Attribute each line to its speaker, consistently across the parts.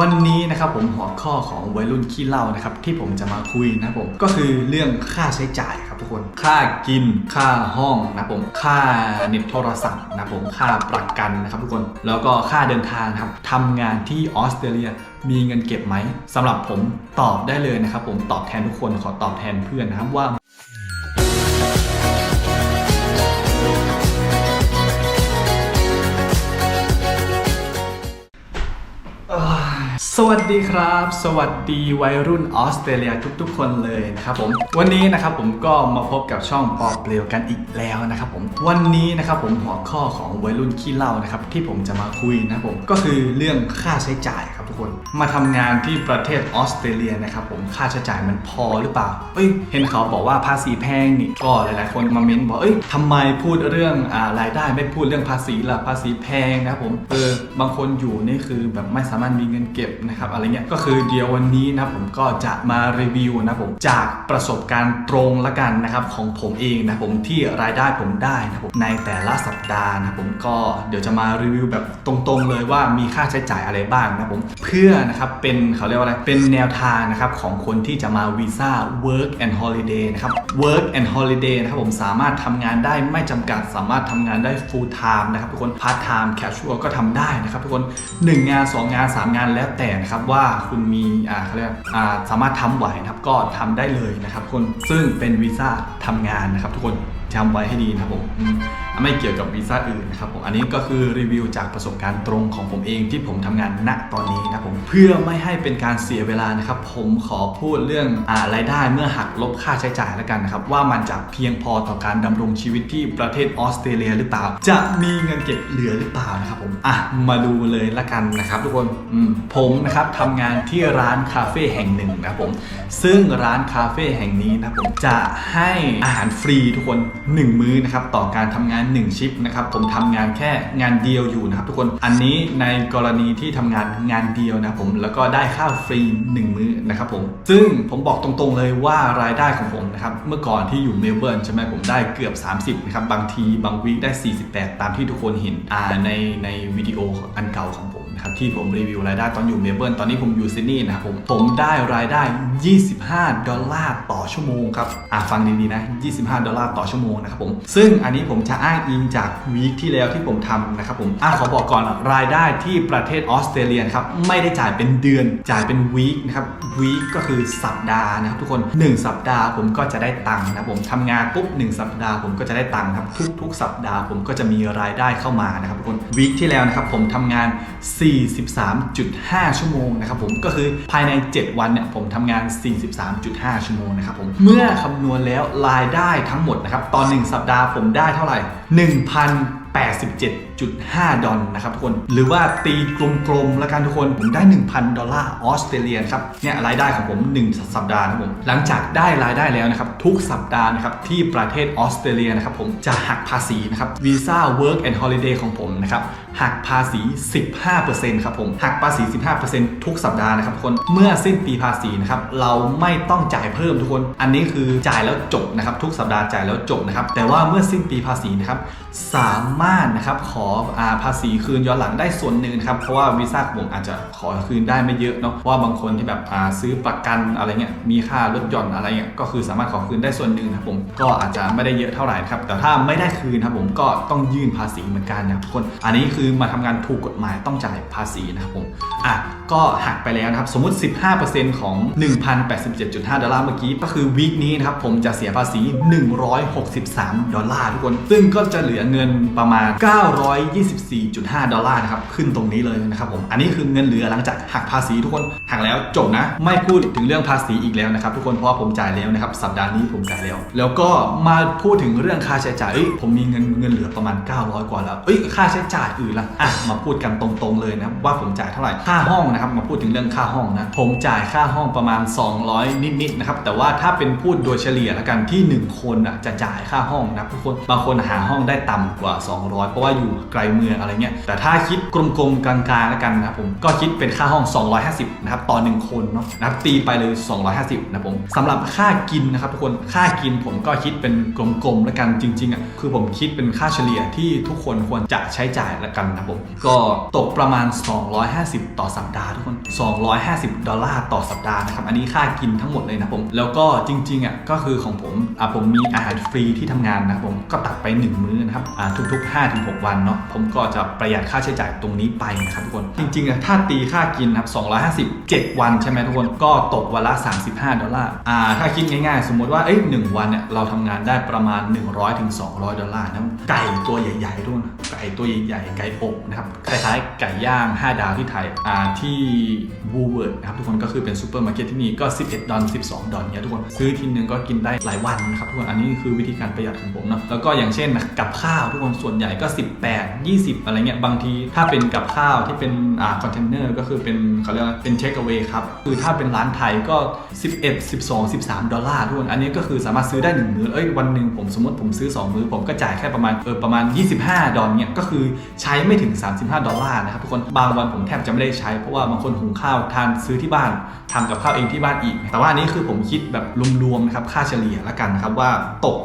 Speaker 1: วันนี้นะครับผมหัวข้อของวัยรุ่นขี้เหล้านะครับที่ผมจะมาคุยนะผมก็คือเรื่องค่าใช้จ่ายครับทุกคนค่ากินค่าห้องนะผมค่าเน็ตโทรศัพท์นะผมค่าประกันนะครับทุกคนแล้วก็ค่าเดินทางครับทำงานที่ออสเตรเลียมีเงินเก็บไหมสำหรับผมตอบได้เลยนะครับผมตอบแทนทุกคนขอตอบแทนเพื่อนนะครับว่า สวัสดีครับ สวัสดีวัยรุ่นออสเตรเลียทุกๆ คนเลยนะครับผมวันนี้นะครับผมก็มาพบกับช่องปอเปลวกันอีกแล้วนะครับผมวันนี้นะครับผมหัวข้อของวัยรุ่นขี้เหล้านะครับที่ผมจะมาคุยนะครับผมก็คือเรื่องค่าใช้จ่ายครับทุกคนมาทำงานที่ประเทศออสเตรเลียนะครับผมค่าใช้จ่ายมันพอหรือเปล่าเอ้ยเห็นเขาบอกว่าภาษีแพงนี่ก็หลาย ๆ คนมาเม้นบอกเอ้ยทำไมพูดเรื่องอ่ารายได้ไม่พูดเรื่องภาษีล่ะภาษีแพงนะครับผมเออบางคนอยู่นี่คือแบบไม่สามารถมีเงินเก็บนะครับอะไรเงี้ยก็คือเดี๋ยววันนี้นะผมก็จะมารีวิวนะผมจากประสบการณ์ตรงละกันนะครับของผมเองนะผมที่รายได้ผมได้นะผมในแต่ละสัปดาห์นะผมก็เดี๋ยวจะมารีวิวแบบตรงๆเลยว่ามีค่าใช้จ่ายอะไรบ้างนะผมเพื่อนะครับเป็นเขาเรียกว่าอะไรเป็นแนวทางนะครับของคนที่จะมาวีซ่า work and holiday นะครับ work and holiday นะครับผมสามารถทำงานได้ไม่จำกัดสามารถทำงานได้ full time นะครับทุกคน part time casual ก็ทำได้นะครับทุกคน 1 งาน 2 งาน 3 งานแล้วแต่นะครับว่าคุณมีอ่าเขาเรียกอ่าสามารถทำไหวนะครับก็ทำได้เลยนะครับทุกคนซึ่งเป็นวีซ่าทำงานนะครับทุกคน จำไว้ให้ดีนะครับผมไม่เกี่ยวกับวีซ่าอื่นนะครับผมอันนี้ก็คือรีวิวจากประสบการณ์ตรงของผมเองที่ผมทำงานณตอนนี้นะผมเพื่อไม่ให้เป็นการเสียเวลานะครับผมขอพูดเรื่องอารายได้เมื่อหักลบค่าใช้จ่ายแล้วกันนะครับว่ามันจะเพียงพอต่อการดำรงชีวิตที่ประเทศออสเตรเลียหรือเปล่า จะมีเงินเก็บเหลือหรือเปล่านะครับผมอะมาดูเลยละกันนะครับทุกคนผมนะครับทำงานที่ร้านคาเฟ่แห่งหนึ่งนะผมซึ่งร้านคาเฟ่แห่งนี้นะผมจะให้อาหารฟรีทุกคน1 มื้อนะครับต่อการทำงาน 1 ชิปนะครับผมทำงานแค่งานเดียวอยู่นะครับทุกคนอันนี้ในกรณีที่ทำงานงานเดียวนะผมแล้วก็ได้ข้าวฟรี 1 มื้อนะครับผมซึ่งผมบอกตรงๆเลยว่ารายได้ของผมนะครับเมื่อก่อนที่อยู่เมลเบิร์นใช่ไหมผมได้เกือบ 30นะครับบางทีบางวีคได้ 48 ตามที่ทุกคนเห็นอ่าในในวิดีโออันเก่าของผม นะครับที่ผมรีวิวรายได้ตอนอยู่เมลเบิร์นตอนนี้ผมอยู่ซิดนีย์นะครับผมผมได้รายได้ 25 ดอลลาร์ต่อชั่วโมงครับอ่าฟังดีๆนะ 25 ดอลลาร์ต่อชั่วโมงนะครับผมซึ่งอันนี้ผมจะอ้างอิงจากวีคที่แล้วที่ผมทำนะครับผมอ่าขอบอกก่อนรายได้ที่ประเทศออสเตรเลียครับไม่ได้จ่ายเป็นเดือนจ่ายเป็นวีคนะครับวีคก็คือสัปดาห์นะครับทุกคน 1 สัปดาห์ผมก็จะได้ตังค์นะครับผมทำงานปุ๊บ1สัปดาห์ผมก็จะได้ตังค์ครับทุก ๆ สัปดาห์ผมก็จะมีรายได้เข้ามานะครับทุกคนวีคที่แล้วนะครับผมทำงาน43.5 ชั่วโมงนะครับผมก็คือภายใน 7 วันเนี่ยผมทำงาน 43.5 ชั่วโมงนะครับผมเมื่อคำนวณแล้วรายได้ทั้งหมดนะครับตอน 1 สัปดาห์ผมได้เท่าไหร่ 1.5 ดอลนะครับทุกคน หรือว่าตีกลมๆแล้วกันทุกคน ผมได้ 1,000 ดอลลาร์ออสเตรเลียครับเนี่ยรายได้ของผม 1 สัปดาห์นะครับผม หลังจากได้รายได้แล้วนะครับ ทุกสัปดาห์นะครับที่ประเทศออสเตรเลียนะครับผมจะหักภาษีนะครับวีซ่า Work and Holiday ของผมนะครับหักภาษี 15%ครับผมหักภาษี 15%ทุกสัปดาห์นะครับทุกคนเมื่อสิ้นปีภาษีนะครับเราไม่ต้องจ่ายเพิ่มทุกคน อันนี้คือจ่ายแล้วจบนะครับทุกสัปดาห์จ่ายแล้วจบนะครับแต่ว่าเมื่อสิ้นปีภาษีนะครับสามารถนะครับขออาภาษีคืนย้อนหลังได้ส่วนหนึ่งครับ เพราะว่าวีซ่าผมอาจจะขอคืนได้ไม่เยอะเนาะเพราะว่าบางคนที่แบบอาซื้อประกันอะไรเงี้ยมีค่ารถยนต์อะไรเงี้ยก็คือสามารถขอคืนได้ส่วนหนึ่งนะครับผมก็อาจจะไม่ได้เยอะเท่าไหร่ครับแต่ถ้าไม่ได้คืนครับผมก็ต้องยื่นภาษีเหมือนกันนะครับทุกคนอันนี้คือมาทำงานถูกกฎหมายต้องจ่ายภาษีนะครับผมอะก็หักไปแล้วนะครับสมมุติ 15%ของ 1,087.5 ดอลลาร์เมื่อกี้ก็คือวีคนี้นะครับผมจะเสียภาษี 163 ดอลลาร์ทุกคน ซึ่งก็จะเหลือเงินประมาณ924.5 ดอลลาร์นะครับ ขึ้นตรงนี้เลยนะครับผม อันนี้คือเงินเหลือหลังจากหักภาษีทุกคน หักแล้วจบนะ ไม่พูดถึงเรื่องภาษีอีกแล้วนะครับทุกคน เพราะผมจ่ายแล้วนะครับ สัปดาห์นี้ผมจ่ายแล้ว แล้วก็มาพูดถึงเรื่องค่าใช้จ่าย เอ้ย ผมมีเงินเงินเหลือประมาณ 900 กว่าแล้ว เอ้ย ค่าใช้จ่ายอื่นละอะ มาพูดกันตรงๆเลยนะว่าผมจ่ายเท่าไหร่ ค่าห้องนะครับ มาพูดถึงเรื่องค่าห้องนะ ผมจ่ายค่าห้องประมาณ 200 นิดๆนะครับ แต่ว่าถ้าเป็นพูดโดยเฉลี่ยแล้วกันที่ 1 คนอะจะจ่ายค่าห้องนะทุกคน บางคนหาห้องได้ต่ำกว่า 200 เพราะว่าอยู่ไกลเมืองอะไรเงี้ยแต่ถ้าคิด กลมๆกลางๆแล้วกันนะครับผมก็คิดเป็นค่าห้อง 250นะครับต่อ 1 คนเนาะนะครับตีไปเลย 250นะครับผมสำหรับค่ากินนะครับทุกคนค่ากินผมก็คิดเป็นกลมๆแล้วกันจริงๆอะคือผมคิดเป็นค่าเฉลี่ยที่ทุกคนควรจะใช้จ่ายแล้วกันนะผมก็ตกประมาณ 250 ต่อสัปดาห์ทุกคน 250 ดอลลาร์ต่อสัปดาห์นะครับอันนี้ค่ากินทั้งหมดเลยนะผมแล้วก็จริงๆอะก็คือของผมอะผมมีอาหารฟรีที่ทำงานนะครับผมก็ตัดไป 1 มื้อนะครับอ่าทุกๆ5-6 วันเนาะผมก็จะประหยัดค่าใช้จ่ายตรงนี้ไปนะครับทุกคน จริงๆอะถ้าตีค่ากินนะครับ250 7 วันใช่ไหมทุกคนก็ตกวันละ 35 ดอลลาร์อ่าถ้าคิดง่ายๆ สมมติว่าเอ้ยหนึ่งวันเนี่ยเราทำงานได้ประมาณ 100ถึง200ดอลลาร์นะไก่ตัวใหญ่ๆทุกคนไก่ตัวใหญ่ๆไก่อบนะครับคล้ายๆไก่ย่าง 5 ดาวที่ไทยอ่าที่บูเวิร์ดนะครับทุกคนก็คือเป็นซูเปอร์มาร์เก็ตที่นี่ก็ 11 ดอล12 ดอลเนี่ยทุกคนซื้อทีนึงก็กินได้หลายวันนะครับทุกคนอันนี้คือวิธีการประหยัดของผมเนาะแล้วก็อย่างเช่นนะกับข้าวทุกคนส่วนใหญ่ก็ 18 20 อะไรเงี้ยบางทีถ้าเป็นกับข้าวที่เป็นอ่าคอนเทนเนอร์ก็คือเป็นเขาเรียกว่าเป็นเทคเอาไว้ครับคือถ้าเป็นร้านไทยก็ 11 12 13 ดอลลาร์ทุกคนอันนี้ก็คือสามารถซื้อได้ 1 มื้อเอ้ยวันหนึ่งผมสมมติผมซื้อ 2 มื้อผมก็จ่ายแค่ประมาณเออประมาณ 25 ดอลเนี่ยก็คือใช้ไม่ถึง 35 ดอลลาร์นะครับทุกคนบางวันผมแทบจะไม่ได้ใช้เพราะว่าบางคนหุงข้าวทานซื้อที่บ้าน ทำกับข้าวเองที่บ้านอีก แต่ว่าอันนี้คือผมคิดแบบรวมๆนะครับค่าเฉลี่ยละกันนะครับว่าตก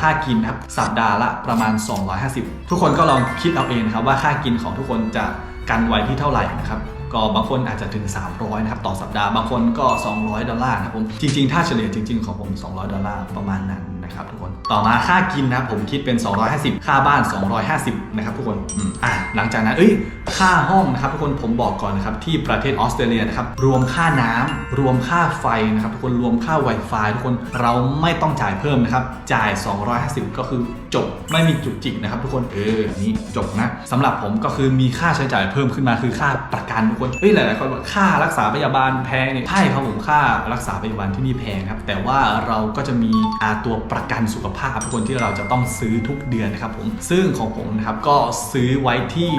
Speaker 1: ค่ากินนะครับสัปดาห์ละประมาณ 250 ทุกคนก็ลองคิดเอาเองนะครับว่าค่ากินของทุกคนจะกันไว้ที่เท่าไหร่นะครับก็บางคนอาจจะถึง 300 นะครับ ต่อสัปดาห์ บางคนก็ 200 ดอลลาร์นะครับผม จริง ๆ ถ้าเฉลี่ยจริง ๆ ของผม 200 ดอลลาร์ประมาณนั้น นะครับทุกคนต่อมาค่ากินนะครับผมคิดเป็น 250 ค่าบ้าน 250นะครับทุกคนอะหลังจากนั้นเอ้ยค่าห้องนะครับทุกคนผมบอกก่อนนะครับที่ประเทศออสเตรเลียนะครับรวมค่าน้ำรวมค่าไฟนะครับทุกคนรวมค่า Wi-Fi ทุกคนเราไม่ต้องจ่ายเพิ่มนะครับจ่าย 250 ก็คือจบไม่มีจุกจิกนะครับทุกคนเออนี่จบนะสำหรับผมก็คือมีค่าใช้จ่ายเพิ่มขึ้นมาคือค่าประกันทุกคนเฮ้ยหลายๆคนบอกค่ารักษาพยาบาลแพงเนี่ยใช่ครับผมค่ารักษาพยาบาลที่นี่แพงครับแต่ว่าเราก็จะมีอาตัวประกันสุขภาพทุกคนที่เราจะต้องซื้อทุกเดือนนะครับผมซึ่งของผมนะครับก็ซื้อไว้ที่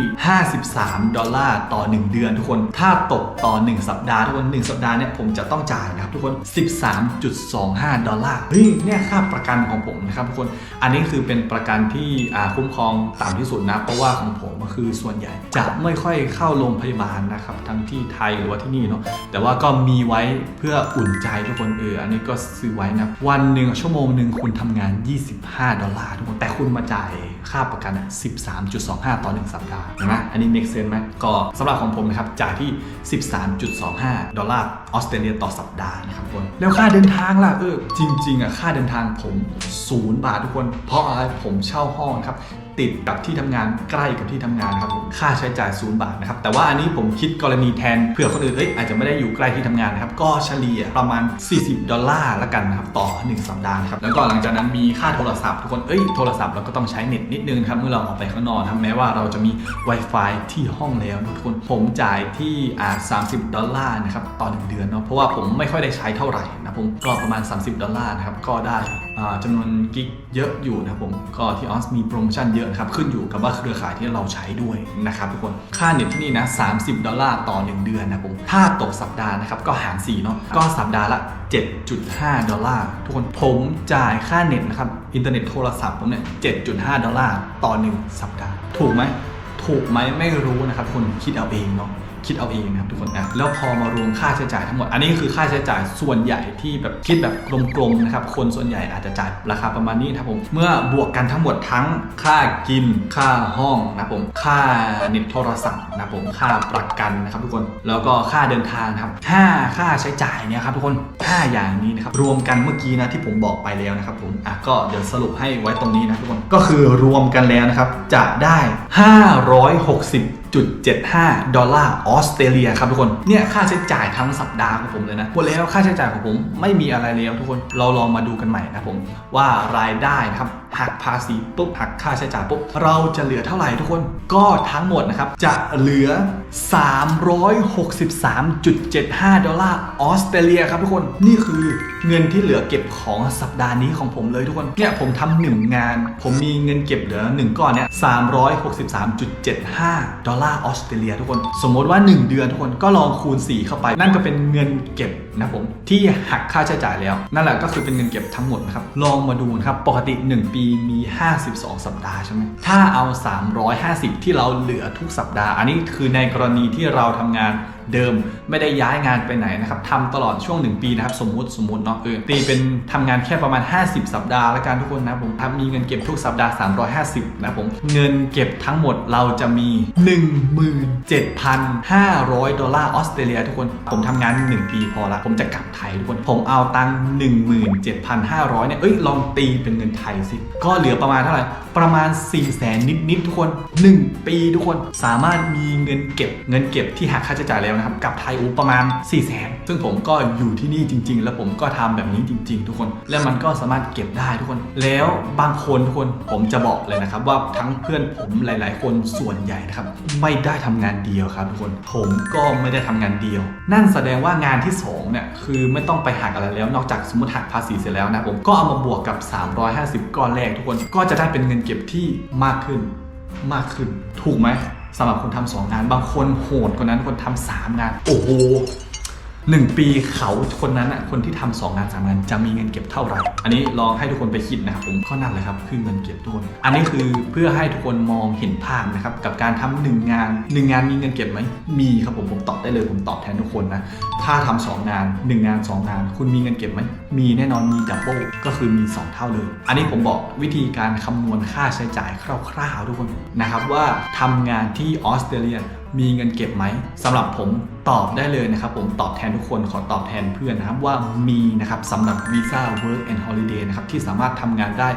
Speaker 1: 53 ดอลลาร์ต่อ 1 เดือนทุกคน ถ้าตกต่อ 1 สัปดาห์ทุกคน 1 สัปดาห์เนี่ยผมจะต้องจ่ายนะครับทุกคน 13.25 ดอลลาร์เฮ้ยเนี่ยค่าประกันของผมนะครับทุกคนอันนี้คือเป็นประกันที่อ่าคุ้มครองต่ำที่สุดนะเพราะว่าของผมก็คือส่วนใหญ่จะไม่ค่อยเข้าโรงพยาบาลนะครับทั้งที่ไทยหรือว่าที่นี่เนาะแต่ว่าก็มีไว้เพื่ออุ่นใจทุกคนเอออันนี้ก็ซื้อไว้นะวันหนึ่งชั่วโมงหนึ่งคุณทำงาน 25 ดอลลาร์ทุกคนแต่คุณมาจ่ายค่าประกันอะ13.25 ต่อ 1 สัปดาห์เห็นไหมอันนี้ make sense ไหมก็สำหรับของผมนะครับจ่ายที่ 13.25 ดอลลาร์ออสเตรเลียต่อสัปดาห์นะครับทุกคนแล้วค่าเดินทางล่ะเออจริงๆอะค่าเดินทางผม 0 บาททุกคน เพราะอะไรผมเช่าห้องครับ ติดกับที่ทำงานใกล้กับที่ทำงานครับผมค่าใช้จ่ายศูนย์บาทนะครับแต่ว่าอันนี้ผมคิดกรณีแทนเผื่อคนอื่นเอ้ยอาจจะไม่ได้อยู่ใกล้ที่ทำงานนะครับก็เฉลี่ยประมาณ 40 ดอลลาร์ละกันนะครับต่อ 1 สัปดาห์ครับแล้วก็หลังจากนั้นมีค่าโทรศัพท์ทุกคนเอ้ยโทรศัพท์เราก็ต้องใช้เน็ตนิดนึงครับเมื่อเราออกไปข้างนอกนะแม้ว่าเราจะมี Wi-Fi ที่ห้องแล้วทุกคนผมจ่ายที่อ่า30ดอลลาร์นะครับต่อ1เดือนเนาะเพราะว่าผมไม่ค่อยได้ใช้เท่าไหร่นะผมก็ประมาณ 30 ดอลลาร์นะครับก็ได้ จำนวนกิกเยอะอยู่นะผมก็ที่ออสมีโปรโมชั่นเยอะนะครับ ขึ้นอยู่กับว่าเครือข่ายที่เราใช้ด้วยนะครับทุกคนค่าเน็ตที่นี่นะ 30 ดอลลาร์ต่อ 1 เดือนนะผมถ้าตกสัปดาห์นะครับ ก็หาร 4 เนาะก็สัปดาห์ละ 7.5 ดอลลาร์ทุกคนผมจ่ายค่าเน็ตนะครับ อินเทอร์เน็ตโทรศัพท์ผมเนี่ย 7.5 ดอลลาร์ต่อ 1 สัปดาห์ ถูกไหมถูกไหมไม่รู้นะครับทุกคนคิดเอาเองเนาะ คิดเอาเองนะครับทุกคนนะแล้วพอมารวมค่าใช้จ่ายทั้งหมด อันนี้คือค่าใช้จ่ายส่วนใหญ่ที่แบบคิดแบบกลมๆนะครับคนส่วนใหญ่อาจจะจ่ายราคาประมาณนี้นะครับผมเมื่อบวกกันทั้งหมดทั้งค่ากิน ค่าห้องนะครับผมค่าเน็ตโทรศัพท์นะครับผมค่าประกันนะครับทุกคนแล้วก็ค่าเดินทางครับห้าค่าใช้จ่ายเนี่ยครับทุกคนห้าอย่างนี้นะครับรวมกันเมื่อกี้นะที่ผมบอกไปแล้วนะครับผมอะก็เดี๋ยวสรุปให้ไว้ตรงนี้นะทุกคนก็คือรวมกันแล้วนะครับจะได้ 560 1.75 ดอลลาร์ออสเตรเลียครับทุกคน เนี่ยค่าใช้จ่ายทั้งสัปดาห์ของผมเลยนะหมดแล้วค่าใช้จ่ายของผมไม่มีอะไรแล้วทุกคน เราลองมาดูกันใหม่นะผมว่ารายได้นะครับ หักภาษีปุ๊บหักค่าใช้จ่ายปุ๊บเราจะเหลือเท่าไหร่ทุกคน ก็ทั้งหมดนะครับ จะเหลือ 363.75 ดอลลาร์ออสเตรเลียครับทุกคนนี่คือเงินที่เหลือเก็บของสัปดาห์นี้ของผมเลยทุกคนเนี่ยผมทำหนึ่งงาน ผมมีเงินเก็บเหลือหนึ่งก้อนเนี่ย363.75 ดอลลลาร์ออสเตรเลียทุกคน สมมติว่า 1 เดือนทุกคนก็ลองคูณ 4 เข้าไป นั่นก็เป็นเงินเก็บนะผมที่หักค่าใช้จ่ายแล้ว นั่นแหละก็คือเป็นเงินเก็บทั้งหมดนะครับลองมาดูนะครับปกติ 1 ปีมี 52 สัปดาห์ใช่ไหมถ้าเอา 350 ที่เราเหลือทุกสัปดาห์ อันนี้คือในกรณีที่เราทำงานเดิมไม่ได้ย้ายงานไปไหนนะครับทำตลอดช่วง 1 ปีนะครับสมมุติสมมุติเนาะเออตีเป็นทำงานแค่ประมาณ 50 สัปดาห์ละกันทุกคนนะผมทำมีเงินเก็บทุกสัปดาห์ 350 นะผมเงินเก็บทั้งหมดเราจะมี 17,500 ดอลลาร์ออสเตรเลียทุกคนผมทำงาน 1 ปีพอละผมจะกลับไทยทุกคนผมเอาตังค์17,500เนี่ยเอ้ยลองตีเป็นเงินไทยสิ ก็เหลือประมาณเท่าไหร่ประมาณ 4 0 0แสนนิดๆทุกคน 1 ปีทุกคนสามารถมีเงินเก็บเงินเก็บที่หักค่าใช้จ่ายแล้วนะครับ กับไทยอูประมาณ 4 0 0แสนซึ่งผมก็อยู่ที่นี่จริง ๆ แล้วผมก็ทำแบบนี้จริง ๆ ทุกคน แล้วมันก็สามารถเก็บได้ทุกคน แล้วบางคนทุกคนผมจะบอกเลยนะครับ ว่าทั้งเพื่อนผมหลาย ๆ คนส่วนใหญ่นะครับ ไม่ได้ทำงานเดียวครับทุกคน ผมก็ไม่ได้ทำงานเดียว นั่นแสดงว่างานที่สองเนี่ยคือไม่ต้องไปหักอะไรแล้ว นอกจากสมมติหักภาษีเสร็จแล้วนะผมก็เอามาบวกกับ 350 ก้อนแรกทุกคนก็จะได้เป็นเงินเก็บที่มากขึ้นมากขึ้น ถูกไหม สำหรับคนทำสองงาน บางคนโหดกว่านั้นคนทำสามงาน โอ้โห หนึ่งปีเขาคนนั้นอะคนที่ทำสองงานสามงานจะมีเงินเก็บเท่าไหร่ อันนี้ลองให้ทุกคนไปคิดนะครับผมก็นั่นแหละครับคือเงินเก็บทุกคนอันนี้คือเพื่อให้ทุกคนมองเห็นภาพนะครับกับการทำหนึ่งงานหนึ่งงานมีเงินเก็บไหมมีครับผมผมตอบได้เลยผมตอบแทนทุกคนนะถ้าทำสองงานหนึ่งงานสองงาน คุณมีเงินเก็บไหมมีแน่นอนมีดับเบิลก็คือมี 2 เท่าเลย อันนี้ผมบอกวิธีการคำนวณค่าใช้จ่ายคร่าวๆทุกคนนะครับว่าทำงานที่ออสเตรเลีย มีเงินเก็บไหมสำหรับผมตอบได้เลยนะครับ ผมตอบแทนทุกคนขอตอบแทนเพื่อนนะครับว่ามีนะครับสำหรับวีซ่า Work and Holiday นะครับที่สามารถทำงานได้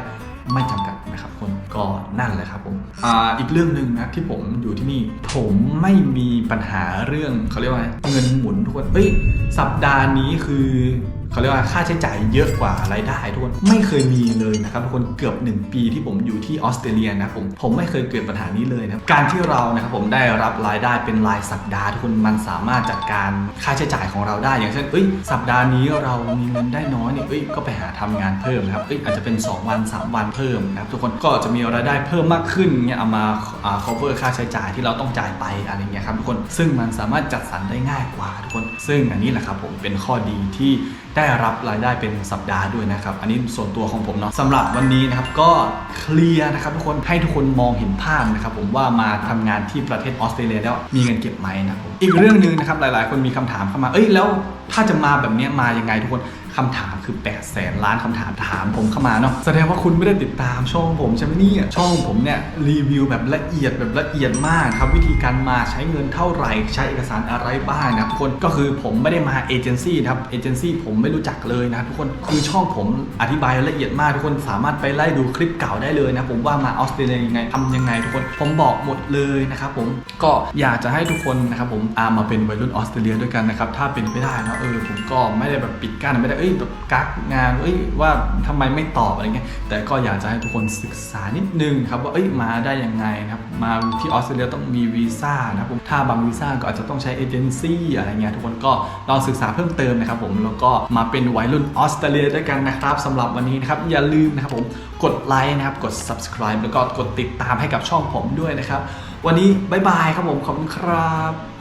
Speaker 1: ไม่จำกัดนะครับคนก็นั่นแหละครับผมออีกเรื่องหนึ่งนะที่ผมอยู่ที่นี่ ผมไม่มีปัญหาเรื่องเขาเรียกว่าเงินหมุนทุกคนเอ้ยสัปดาห์นี้คือ เขาเรียกว่าค่าใช้จ่ายเยอะกว่ารายได้ทุกคนไม่เคยมีเลยนะครับทุกคนเกือบ 1 ปีที่ผมอยู่ที่ออสเตรเลียนะผมผมไม่เคยเกิดปัญหานี้เลยนะการที่เรานะครับผมได้รับรายได้เป็นรายสัปดาห์ทุกคนมันสามารถจัดการค่าใช้จ่ายของเราได้ อย่างเช่นเอ้ยสัปดาห์นี้เรามีเงินได้น้อยเนี่ยเอ้ยก็ไปหาทำงานเพิ่มนะครับเอ้ยอาจจะเป็น 2 วัน 3 วันเพิ่มนะครับทุกคนก็จะมีรายได้เพิ่มมากขึ้นเนี่ยเอามาอ่า cover ค่าใช้จ่ายที่เราต้องจ่ายไปอะไรเงี้ยครับทุกคนซึ่งมันสามารถจัดสรรได้ง่ายกว่าทุกคน ซึ่งอันนี้แหละครับผมเป็นข้อดีที่ได้ได้รับรายได้เป็นสัปดาห์ด้วยนะครับ อันนี้ส่วนตัวของผมเนาะสำหรับวันนี้นะครับก็เคลียร์นะครับทุกคนให้ทุกคนมองเห็นภาพนะครับผมว่ามาทำงานที่ประเทศออสเตรเลียแล้วมีเงินเก็บไหมนะครับผมอีกเรื่องหนึ่งนะครับหลาย ๆ คนมีคำถามเข้ามา เอ้ยแล้วถ้าจะมาแบบนี้มายังไงทุกคน คำถามคือ8 0 0แสนล้านคำถามถามผมเข้ามาเนาะแสดงว่าคุณไม่ได้ติดตามช่องผมใช่ไหมเนี่ยช่องผมเนี่ยรีวิวแบบละเอียดแบบละเอียดมากครับวิธีการมาใช้เงินเท่าไหร่ ใช้เอกสารอะไรบ้างนะครับทุกคนก็คือผมไม่ได้มาเอเจนซี่นะครับเอเจนซี่ผมไม่รู้จักเลยนะทุกคนคือช่องผมอธิบายละเอียดมากทุกคนสามารถไปไล่ดูคลิปเก่าได้เลยนะผมว่ามาออสเตรเลียยังไงทำยังไงทุกคนผมบอกหมดเลยนะครับผมก็อยากจะให้ทุกคนนะครับผมอามาเป็นวัยรุ่นออสเตรเลียด้วยกันนะครับถ้าเป็นไปได้นะเออผมก็ไม่ได้แบบปิดกั้นไม่ได้เอ้ยแบบกักงานเอ้ยว่าทำไมไม่ตอบอะไรเงี้ยแต่ก็อยากจะให้ทุกคนศึกษานิดนึงครับว่าเอ้ยมาได้ยังไงนะครับมาที่ออสเตรเลียต้องมีวีซ่านะครับผมถ้าบางวีซ่าก็อาจจะต้องใช้เอเจนซี่อะไรเงี้ยทุกคนก็ลองศึกษาเพิ่มเติมนะครับผมแล้วก็มาเป็นวัยรุ่นออสเตรเลียด้วยกันนะครับสำหรับวันนี้นะครับอย่าลืมนะครับผมกดไลค์นะครับกด subscribe แล้วก็กดติดตามให้กับช่องผมด้วยนะครับ วันนี้บายบายครับผมขอบคุณครับ